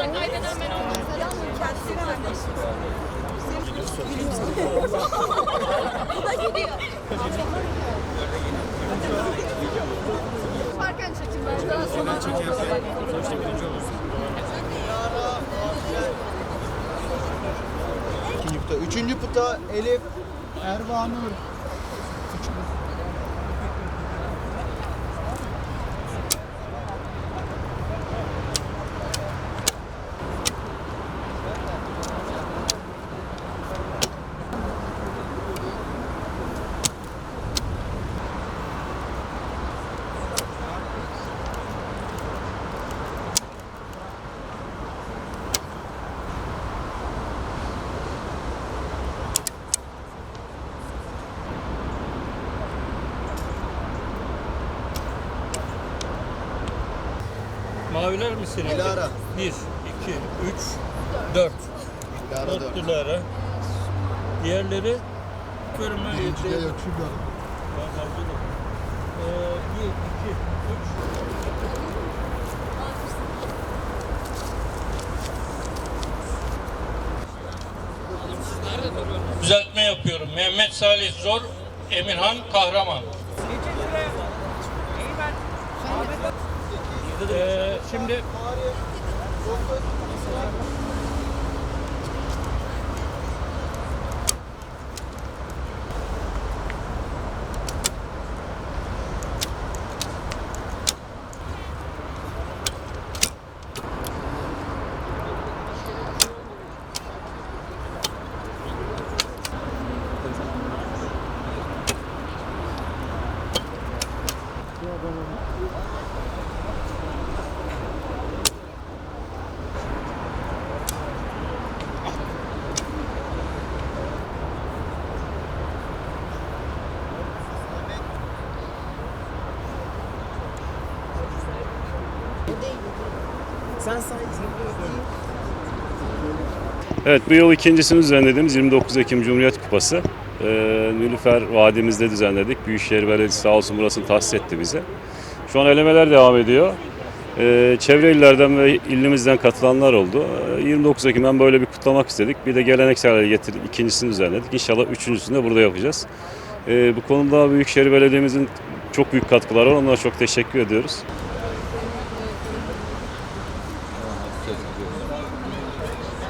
da kaydeden ben oldum. Bu da gidiyor. Farken çekim ben sonra. İkinci puta. Üçüncü puta Elif Ervanur. Maviler mi senin? Dilara. Bir, iki, üç, dört. Dilara Dört dört. Dilara. Diğerleri görünme Birinciye yok şurada. Ee, bir, iki, üç. Düzeltme yapıyorum. Mehmet Salih Zor, Emirhan Kahraman. Ee, şimdi Evet bu yıl ikincisini düzenlediğimiz 29 Ekim Cumhuriyet Kupası. Ee, Nilüfer Vadimizde düzenledik. Büyükşehir Belediyesi sağ olsun burasını tahsis etti bize. Şu an elemeler devam ediyor. Ee, çevre illerden ve ilimizden katılanlar oldu. Ee, 29 Ekim'den böyle bir kutlamak istedik. Bir de geleneksel hale getirdik. İkincisini düzenledik. İnşallah üçüncüsünü de burada yapacağız. Ee, bu konuda Büyükşehir Belediye'mizin çok büyük katkıları var. Onlara çok teşekkür ediyoruz. 있어요 지금.